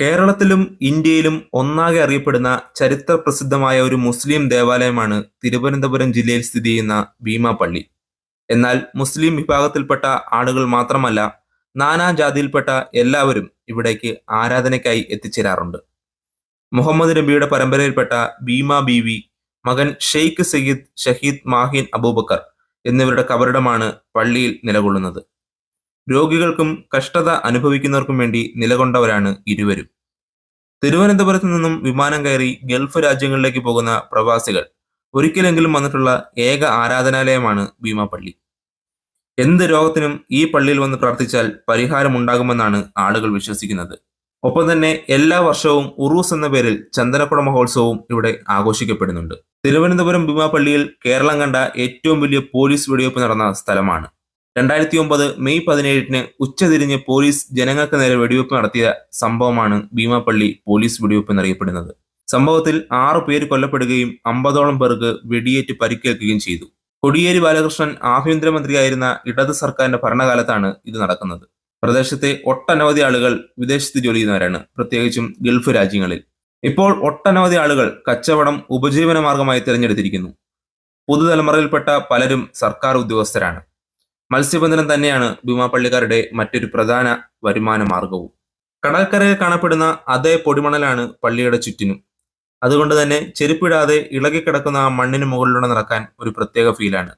കേരളത്തിലും ഇന്ത്യയിലും ഒന്നാകെ അറിയപ്പെടുന്ന ചരിത്ര പ്രസിദ്ധമായ ഒരു മുസ്ലിം ദേവാലയമാണ് തിരുവനന്തപുരം ജില്ലയിൽ സ്ഥിതി ചെയ്യുന്ന ഭീമാപള്ളി. എന്നാൽ മുസ്ലിം വിഭാഗത്തിൽപ്പെട്ട ആളുകൾ മാത്രമല്ല നാനാ ജാതിയിൽപ്പെട്ട എല്ലാവരും ഇവിടേക്ക് ആരാധനയ്ക്കായി എത്തിച്ചേരാറുണ്ട്. മുഹമ്മദ് നബിയുടെ പരമ്പരയിൽപ്പെട്ട ഭീമ ബീവി മകൻ ഷെയ്ഖ് സയ്യിദ് ഷഹീദ് മാഹിൻ അബൂബക്കർ എന്നിവരുടെ കബറിടമാണ് പള്ളിയിൽ നിലകൊള്ളുന്നത്. രോഗികൾക്കും കഷ്ടത അനുഭവിക്കുന്നവർക്കും വേണ്ടി നിലകൊണ്ടവരാണ് ഇരുവരും. തിരുവനന്തപുരത്ത് നിന്നും വിമാനം കയറി ഗൾഫ് രാജ്യങ്ങളിലേക്ക് പോകുന്ന പ്രവാസികൾ ഒരിക്കലെങ്കിലും വന്നിട്ടുള്ള ഏക ആരാധനാലയമാണ് ഭീമാപള്ളി. എന്ത് രോഗത്തിനും ഈ പള്ളിയിൽ വന്ന് പ്രാർത്ഥിച്ചാൽ പരിഹാരമുണ്ടാകുമെന്നാണ് ആളുകൾ വിശ്വസിക്കുന്നത്. ഒപ്പം തന്നെ എല്ലാ വർഷവും ഉറൂസ് എന്ന പേരിൽ ചന്ദനക്കുട മഹോത്സവവും ഇവിടെ ആഘോഷിക്കപ്പെടുന്നുണ്ട്. തിരുവനന്തപുരം ഭീമാപള്ളിയിൽ കേരളം കണ്ട ഏറ്റവും വലിയ പോലീസ് വെടിവെപ്പ് നടന്ന സ്ഥലമാണ്. രണ്ടായിരത്തി ഒമ്പത് മെയ് പതിനേഴിന് ഉച്ചതിരിഞ്ഞ് പോലീസ് ജനങ്ങൾക്ക് നേരെ വെടിവെപ്പ് നടത്തിയ സംഭവമാണ് ഭീമാപ്പള്ളി പോലീസ് വെടിവെപ്പ് എന്നറിയപ്പെടുന്നത്. സംഭവത്തിൽ ആറു പേര് കൊല്ലപ്പെടുകയും അമ്പതോളം പേർക്ക് വെടിയേറ്റ് പരിക്കേൽക്കുകയും ചെയ്തു. കൊടിയേരി ബാലകൃഷ്ണൻ ആഭ്യന്തരമന്ത്രിയായിരുന്ന ഇടത് സർക്കാരിന്റെ ഭരണകാലത്താണ് ഇത് നടക്കുന്നത്. പ്രദേശത്തെ ഒട്ടനവധി ആളുകൾ വിദേശത്ത് ജോലി ചെയ്യുന്നവരാണ് പ്രത്യേകിച്ചും ഗൾഫ് രാജ്യങ്ങളിൽ. ഇപ്പോൾ ഒട്ടനവധി ആളുകൾ കച്ചവടം ഉപജീവന മാർഗമായി തിരഞ്ഞെടുത്തിരിക്കുന്നു. പുതുതലമുറയിൽപ്പെട്ട പലരും സർക്കാർ ഉദ്യോഗസ്ഥരാണ്. മത്സ്യബന്ധനം തന്നെയാണ് ഭീമാപ്പള്ളിക്കാരുടെ മറ്റൊരു പ്രധാന വരുമാന മാർഗവും കടൽക്കരയിൽ കാണപ്പെടുന്ന അതേ പൊടിമണലാണ് പള്ളിയുടെ ചുറ്റിനും. അതുകൊണ്ട് തന്നെ ചെരുപ്പിടാതെ ഇളകിക്കിടക്കുന്ന ആ മണ്ണിന് മുകളിലൂടെ നടക്കാൻ ഒരു പ്രത്യേക ഫീലാണ്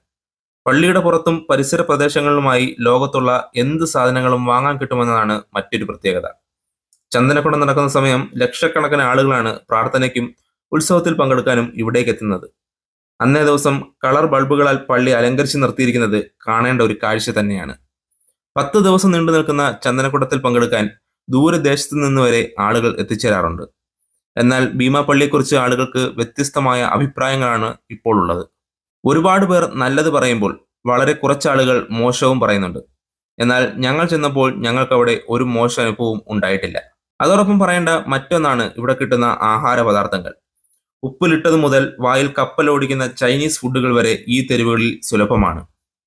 പള്ളിയുടെ പുറത്തും പരിസര പ്രദേശങ്ങളിലുമായി ലോകത്തുള്ള എന്ത് സാധനങ്ങളും വാങ്ങാൻ കിട്ടുമെന്നതാണ് മറ്റൊരു പ്രത്യേകത. ചന്ദനക്കുടം നടക്കുന്ന സമയം ലക്ഷക്കണക്കിന് ആളുകളാണ് പ്രാർത്ഥനയ്ക്കും ഉത്സവത്തിൽ പങ്കെടുക്കാനും ഇവിടേക്ക് എത്തുന്നത്. അന്നേ ദിവസം കളർ ബൾബുകളാൽ പള്ളി അലങ്കരിച്ച് നിർത്തിയിരിക്കുന്നത് കാണേണ്ട ഒരു കാഴ്ച തന്നെയാണ്. പത്ത് ദിവസം നീണ്ടു നിൽക്കുന്ന ചന്ദനക്കുടത്തിൽ പങ്കെടുക്കാൻ ദൂരദേശത്തു നിന്ന് വരെ ആളുകൾ എത്തിച്ചേരാറുണ്ട്. എന്നാൽ ഭീമാപള്ളിയെക്കുറിച്ച് ആളുകൾക്ക് വ്യത്യസ്തമായ അഭിപ്രായങ്ങളാണ് ഇപ്പോൾ ഉള്ളത്. ഒരുപാട് പേർ നല്ലത് പറയുമ്പോൾ വളരെ കുറച്ച് ആളുകൾ മോശവും പറയുന്നുണ്ട്. എന്നാൽ ഞങ്ങൾ ചെന്നപ്പോൾ ഞങ്ങൾക്കവിടെ ഒരു മോശ അനുഭവവും ഉണ്ടായിട്ടില്ല. അതോടൊപ്പം പറയേണ്ട മറ്റൊന്നാണ് ഇവിടെ കിട്ടുന്ന ആഹാര പദാർത്ഥങ്ങൾ ഉപ്പിലിട്ടത് മുതൽ വായിൽ കപ്പലോടിക്കുന്ന ചൈനീസ് ഫുഡുകൾ വരെ ഈ തെരുവുകളിൽ സുലഭമാണ്.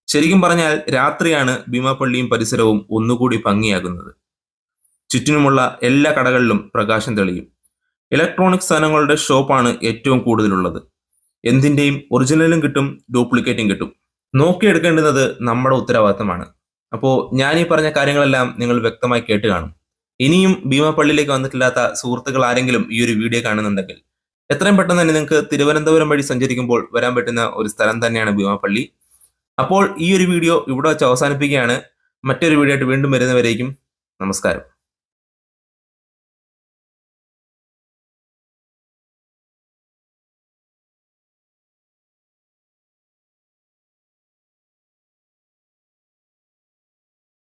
ശരിക്കും പറഞ്ഞാൽ രാത്രിയാണ് ഭീമാപ്പള്ളിയും പരിസരവും ഒന്നുകൂടി ഭംഗിയാകുന്നത്. ചുറ്റിനുമുള്ള എല്ലാ കടകളിലും പ്രകാശം തെളിയും. ഇലക്ട്രോണിക് സാധനങ്ങളുടെ ഷോപ്പാണ് ഏറ്റവും കൂടുതലുള്ളത്. എന്തിന്റെയും ഒറിജിനലും കിട്ടും ഡ്യൂപ്ലിക്കേറ്റും കിട്ടും. നോക്കിയെടുക്കേണ്ടുന്നത് നമ്മുടെ ഉത്തരവാദിത്തമാണ്. അപ്പോൾ ഞാൻ ഈ പറഞ്ഞ കാര്യങ്ങളെല്ലാം നിങ്ങൾ വ്യക്തമായി കേട്ട് കാണും. ഇനിയും ഭീമാപ്പള്ളിയിലേക്ക് വന്നിട്ടില്ലാത്ത സുഹൃത്തുക്കൾ ആരെങ്കിലും ഈ ഒരു വീഡിയോ കാണുന്നുണ്ടെങ്കിൽ എത്രയും പെട്ടെന്ന് തന്നെ നിങ്ങൾക്ക് തിരുവനന്തപുരം വഴി സഞ്ചരിക്കുമ്പോൾ വരാൻ പറ്റുന്ന ഒരു സ്ഥലം തന്നെയാണ് ഭീമാപ്പള്ളി അപ്പോൾ ഈ ഒരു വീഡിയോ ഇവിടെ വെച്ച് അവസാനിപ്പിക്കുകയാണ്. മറ്റൊരു വീഡിയോ ആയിട്ട് വീണ്ടും വരുന്നവരേക്കും നമസ്കാരം.